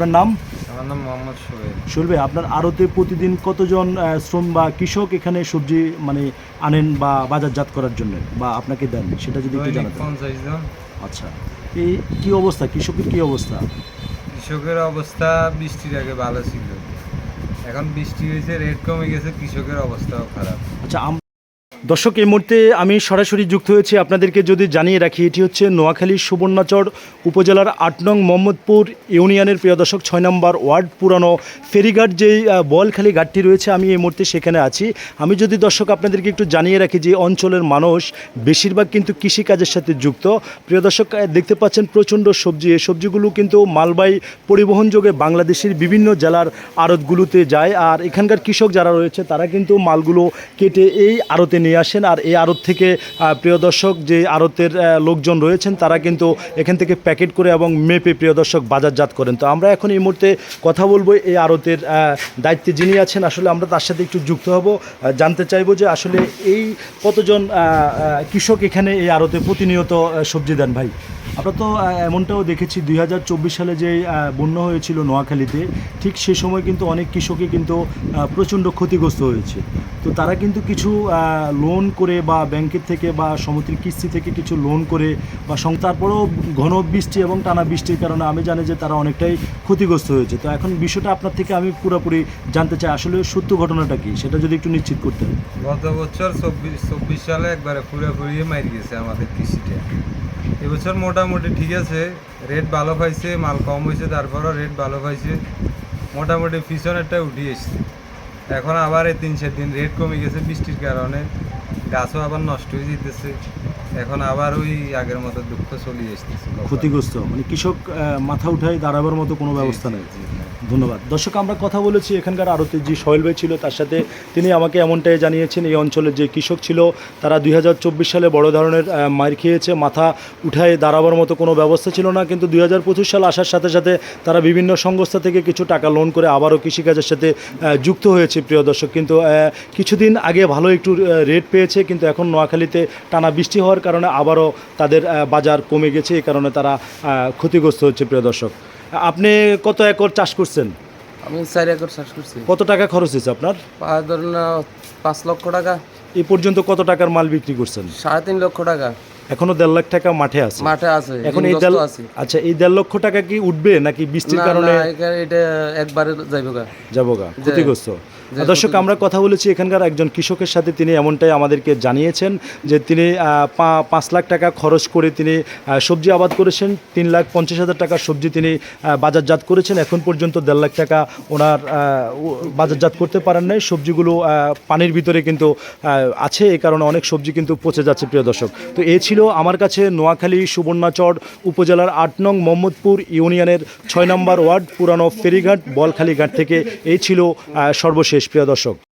আপনার নাম? আমার নাম মোহাম্মদ সোহেল। শুল আপনার আড়তে প্রতিদিন কতজন শ্রম বা কৃষক এখানে সবজি মানে আনেন বা বাজারজাত করার জন্য বা আপনাকে দেন? সেটা যদি একটু জানাতেন। পঞ্চাশ জন। আচ্ছা। এই কি অবস্থা? কৃষকের কি অবস্থা? কৃষকের অবস্থা বৃষ্টির আগে ভালো ছিল। এখন বৃষ্টি হয়েছে রেট কমে গেছে কৃষকের অবস্থাও খারাপ। আচ্ছা দর্শক, এই মুহূর্তে আমি সরাসরি যুক্ত হয়েছি আপনাদেরকে যদি জানিয়ে রাখি, এটি হচ্ছে নোয়াখালী সুবর্ণাচর উপজেলার আট নং মোহাম্মদপুর ইউনিয়নের। প্রিয় দর্শক, ছয় নম্বর ওয়ার্ড পুরানো ফেরিঘাট যেই বলখালি ঘাটটি রয়েছে, আমি এই মুহূর্তে সেখানে আছি। আমি যদি দর্শক আপনাদেরকে একটু জানিয়ে রাখি যে অঞ্চলের মানুষ বেশিরভাগ কিন্তু কৃষিকাজের সাথে যুক্ত। প্রিয় দর্শক দেখতে পাচ্ছেন প্রচণ্ড সবজি। এই সবজিগুলো কিন্তু মালবাহী পরিবহনযোগে বাংলাদেশের বিভিন্ন জেলার আড়তগুলোতে যায়। আর এখানকার কৃষক যারা রয়েছে, তারা কিন্তু মালগুলো কেটে এই আড়তে নিয়ে আসেন আর এই আড়ত থেকে প্রিয় দর্শক যে আড়তের লোকজন রয়েছেন, তারা কিন্তু এখান থেকে প্যাকেট করে এবং মেপে প্রিয় দর্শক বাজারজাত করেন। তো আমরা এখন এই মুহূর্তে কথা বলব এই আড়তের দায়িত্বে যিনি আছেন, আসলে আমরা তার সাথে একটু যুক্ত হব জানতে চাইব যে আসলে এই কতজন কৃষক এখানে এই আড়তে প্রতিনিয়ত সবজি দেন ভাই? আমরা তো এমনটাও দেখেছি, দুই হাজার চব্বিশ সালে যে বন্যা হয়েছিল নোয়াখালীতে, ঠিক সে সময় কিন্তু অনেক কৃষকই কিন্তু প্রচণ্ড ক্ষতিগ্রস্ত হয়েছে। তো তারা কিন্তু কিছু লোন করে বা ব্যাংকের থেকে বা সমিতির কিস্তি থেকে কিছু লোন করে বা তারপরেও ঘন বৃষ্টি এবং টানা বৃষ্টির কারণে আমি জানি যে তারা অনেকটাই ক্ষতিগ্রস্ত হয়েছে। তো এখন বিষয়টা আপনার থেকে আমি পুরোপুরি জানতে চাই, আসলে সত্য ঘটনাটা কি? সেটা যদি একটু নিশ্চিত করতেন গত বছর চব্বিশ চব্বিশ সালে একবারে পুরোপুরি মারি গেছে আমাদের কৃষিটা এবছর মোটামুটি ঠিক আছে রেট ভালো পাইছে, মাল কম হয়েছে, তারপরও রেট ভালো পাইছে। মোটামুটি পিছনেরটা উঠে এসছে। এখন আবার এই তিন চার দিন রেট কমে গেছে বৃষ্টির কারণে গাছও আবার নষ্ট হয়ে যেতেছে। এখন আবার ওই আগের মতো দুঃখ চলিয়ে এসতেছে ক্ষতিগ্রস্ত। মানে কৃষক মাথা উঠায় দাঁড়াবার মতো কোনো ব্যবস্থা নেই। ধন্যবাদ। দর্শক আমরা কথা বলেছি এখানকার আরতি যে সোহেল ভাই ছিল তার সাথে তিনি আমাকে এমনটাই জানিয়েছেন এই অঞ্চলের যে কৃষক ছিল তারা দুই হাজার চব্বিশ সালে বড় ধরনের মার খেয়েছে মাথা উঠায় দাঁড়াবার মতো কোনো ব্যবস্থা ছিল না কিন্তু দুই হাজার পঁচিশ সাল আসার সাথে সাথে তারা বিভিন্ন সংস্থা থেকে কিছু টাকা লোন করে আবারও কৃষিকাজের সাথে যুক্ত হয়েছে প্রিয় দর্শক। কিন্তু কিছুদিন আগে ভালো একটু রেট পেয়েছে কিন্তু এখন নোয়াখালীতে টানা বৃষ্টি হওয়ার কারণে আবারও তাদের বাজার কমে গেছে এই কারণে তারা ক্ষতিগ্রস্ত হচ্ছে প্রিয় দর্শক। আপনি কত একর চাষ করছেন? আমি চার একর চাষ করছি। কত টাকা খরচ হয়েছে আপনার? ধরুন পাঁচ লক্ষ টাকা। এই পর্যন্ত কত টাকার মাল বিক্রি করছেন? সাড়ে তিন লক্ষ টাকা। এখনও দেড় লাখ টাকা মাঠে আছে। মাঠে আছে এখন এই দেড় আছি। আচ্ছা এই দেড় লক্ষ টাকা কি উঠবে নাকি বৃষ্টির কারণে এটা একবারে যাইব গা যাব গা ক্ষতিগ্রস্ত? দর্শক আমরা কথা বলেছি এখানকার একজন কৃষকের সাথে তিনি এমনটাই আমাদেরকে জানিয়েছেন যে তিনি পাঁচ লাখ টাকা খরচ করে তিনি সবজি আবাদ করেছেন তিন লাখ পঞ্চাশ হাজার টাকার সবজি তিনি বাজারজাত করেছেন। এখন পর্যন্ত দেড় লাখ টাকা ওনার বাজারজাত করতে পারেন নাই। সবজিগুলো পানির ভিতরে কিন্তু আছে। এই কারণে অনেক সবজি কিন্তু পচে যাচ্ছে প্রিয় দর্শক। তো এ ছিল আমার কাছে নোয়াখালী সুবর্ণাচর উপজেলার আট নং মোহাম্মদপুর ইউনিয়নের ছয় নম্বর ওয়ার্ড পুরানো ফেরিঘাট বলখালী ঘাট থেকে। এই ছিল আহ, সর্বশেষ প্রিয় দর্শক।